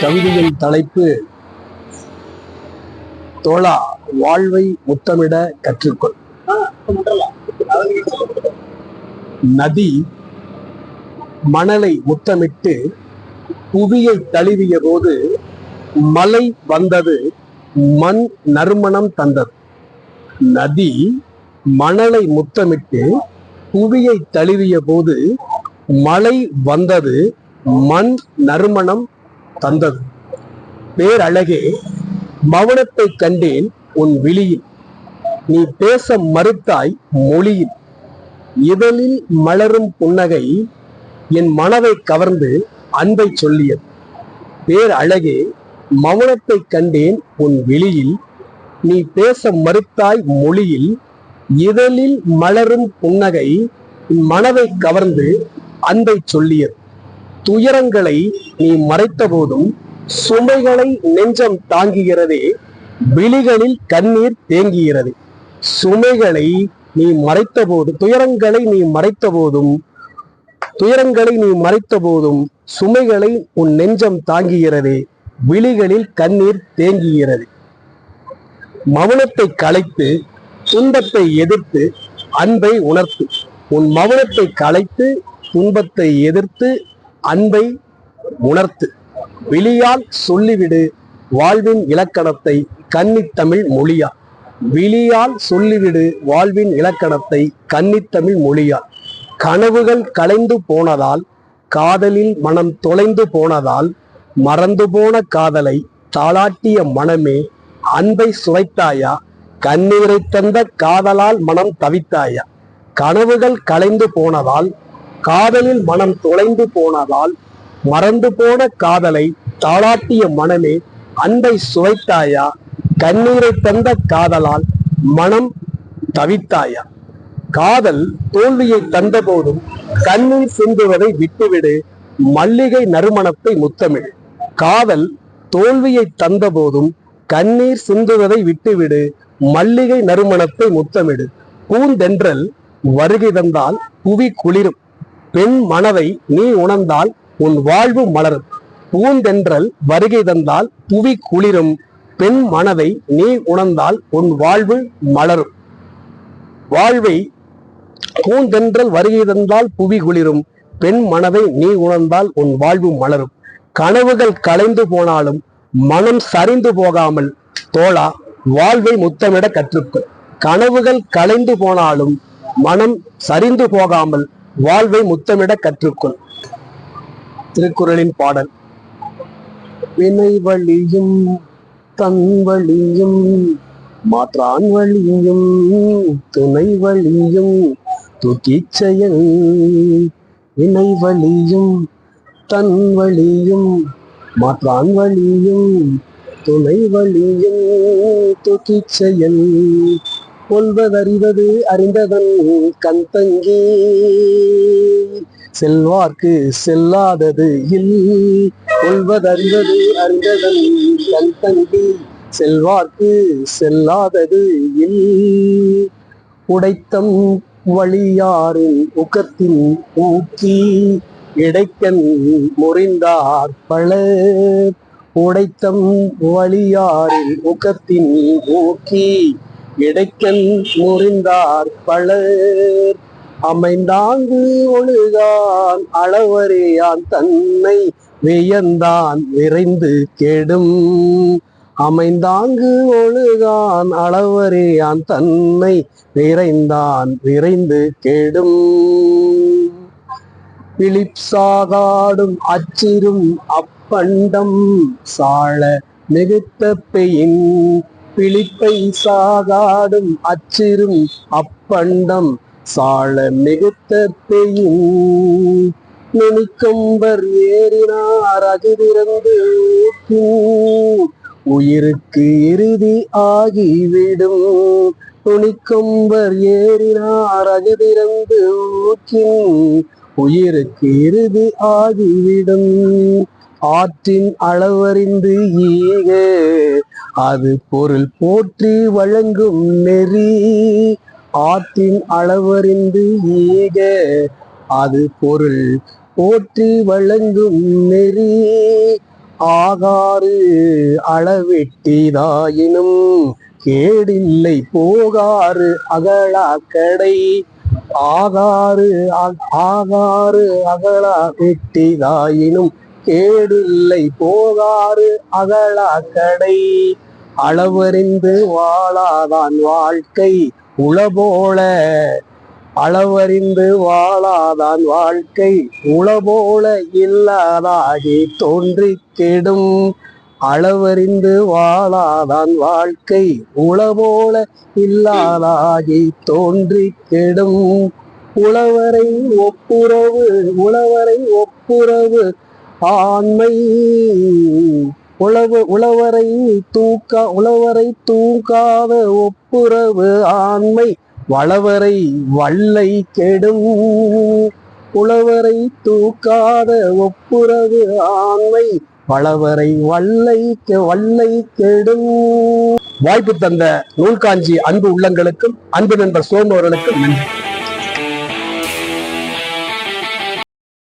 கவிதையின் தலைப்பு தோழா வாழ்வை முத்தமிட கற்றுக்கொள். நதி மணலை முத்தமிட்டு புவியை தழுவிய போது மலை வந்தது மண் நறுமணம் தந்தது. நதி மணலை முத்தமிட்டு புவியை தழுவிய போது மழை வந்தது மண் நறுமணம் தந்தது. பேரழகே மௌனத்தை கண்டேன் உன் விழியில். நீ பேச மறுத்தாய் மொழியில். இதழில் மலரும் புன்னகை என் மனதை கவர்ந்து அன்பை சொல்லியது. பேரழகே மௌனத்தை கண்டேன் உன் விழியில். நீ பேச மறுத்தாய் மொழியில். இதழில் மலரும் புன்னகை மனதை கவர்ந்து அன்பை சொல்லியது. துயரங்களை நீ மறைத்த போதும் சுமைகளை நெஞ்சம் தாங்குகிறதே விழிகளில் கண்ணீர் தேங்குகிறது. சுமைகளை நீ மறைத்த போது துயரங்களை நீ மறைத்த போதும் துயரங்களை நீ மறைத்த போதும் சுமைகளை உன் நெஞ்சம் தாங்குகிறதே விழிகளில் கண்ணீர் தேங்குகிறது. மௌனத்தை கலைத்து துன்பத்தை எதிர்த்து அன்பை உணர்த்து. உன் மௌனத்தை கலைத்து துன்பத்தை எதிர்த்து அன்பை உணர்த்து. விழியால் சொல்லிவிடு வாழ்வின் இலக்கணத்தை கன்னித்தமிழ் மொழியா. விழியால் சொல்லிவிடு வாழ்வின் இலக்கணத்தை கன்னித்தமிழ் மொழியா. கனவுகள் கலைந்து போனதால் காதலில் மனம் தொலைந்து போனதால் மறந்து போன காதலை தாளாட்டிய மனமே அன்பை சுவைத்தாயா? கண்ணீரை தந்த காதலால் மனம் தவித்தாயா? கனவுகள் கலைந்து போனதால் காதலில் மனம் தொலைந்து போனதால் மறந்து போன காதலை தாளாட்டிய மனமே அன்பை சுவைத்தாயா? கண்ணீரை தந்த காதலால் மனம் தவித்தாயா? காதல் தோல்வியை தந்தபோதும் கண்ணீர் சிந்துவதை விட்டுவிடு மல்லிகை நறுமணத்தை முத்தமிழ் காதல் தோல்வியை தந்தபோதும் கண்ணீர் சிந்துவதை விட்டுவிடு மல்லிகை நறுமணத்தை முத்தமிடு. பூந்தென்றல் வருகை தந்தால் புவி குளிரும். பெண் மனதை நீ உணர்ந்தால் உன் வாழ்வு மலரும். பூந்தென்றல் வருகை தந்தால் புவி குளிரும். பெண் மனதை நீ உணர்ந்தால் உன் வாழ்வு மலரும். வாழ்வை பூந்தென்றல் வருகை தந்தால் புவி குளிரும். பெண் மனதை நீ உணர்ந்தால் உன் வாழ்வு மலரும். கனவுகள் கலைந்து போனாலும் மனம் சரிந்து போகாமல் தோழா வாழ்வை முத்தமிட கற்றுக்கொள். கனவுகள் கலைந்து போனாலும் மனம் சரிந்து போகாமல் வாழ்வை முத்தமிட கற்றுக்கொள். திருக்குறளின் பாடல். வினை வழியும் தன் வழியும் மாற்றான் வழியும் துணை வழியும் தூக்கிச் செயல். வினை வழியும் தன் வழியும் மாற்றான் வழியும் துணை வழியும் தூக்கிச் செயல். கொள்வதறிவது அறிந்ததன் கண்தங்கி. செல்வார்க்கு செல்லாதது இல். கொள்வதறிவது அறிந்ததன் கண்தங்கி. செல்வார்க்கு செல்லாதது இல். உடைத்தம் வழியாரின் உக்கத்தின் ஊக்கி. இடைக்கன் முறிந்தார் பல உடைத்தம் வழியாரின் உக்கத்தின் ஊக்கி. இடைக்கல் முறிந்தார் பலர். அமைந்தாங்கு ஒழுகான் அளவறியான் தன்னை வியந்தான் விரைந்து கெடும். அமைந்தாங்கு ஒழுகான் அளவறியான் தன்னை விரைந்தான் விரைந்து கெடும். பிலிப்சாகாடும் அச்சிரும் அப்பண்டம் சாழ மிகுத்த பெயின். பிழிப்பை சாகாடும் அச்சிரும் அப்பண்டம் சாழ மிகுத்த பெயின். நுனிக்கொம்பர் ஏறினார் அகிலிருந்து உயிருக்கு இறுதி ஆகிவிடும். துணிக்கொம்பர் ஏறினார் அகதிறந்து ஊக்கின் உயிருக்கு இறுதி ஆகிவிடும். ஆற்றின் அளவறிந்து ஈக அது பொருள் போற்றி வழங்கும் நெறி. ஆற்றின் அளவறிந்து ஈக அது பொருள் போற்றி வழங்கும் நெறி. ஆகாறு அளவெட்டிதாயினும் கேடில்லை போகாறு அகலாக்கடை கடை ஆகாறு ஆகாறு அகலா வெட்டிதாயினும் கேடில்லை போகாறு அகலா கடை. அளவறிந்து வாழாதான் வாழ்க்கை உளபோல. அளவறிந்து வாழாதான் வாழ்க்கை உளபோல இல்லாதாகி தோன்றி கெடும் அளவறிந்து வாழாதான் வாழ்க்கை உளபோல இல்லாதாகி தோன்றி கெடும் உழவரை ஒப்புரவு உழவரை ஒப்புரவு ஆண்மை. உழவு உழவரை தூக்க உழவரை தூக்காத ஒப்புரவு ஆண்மை. வளவரை வல்லை கெடும். உழவரை தூக்காத ஒப்புரவு ஆண்மை. வளவரை வல்லை வல்லை கெடும். வாய்ப்பு தந்த நூல்காஞ்சி அன்பு உள்ளங்களுக்கும் அன்பு நண்பர் சோமவர்களுக்கும் நன்றி.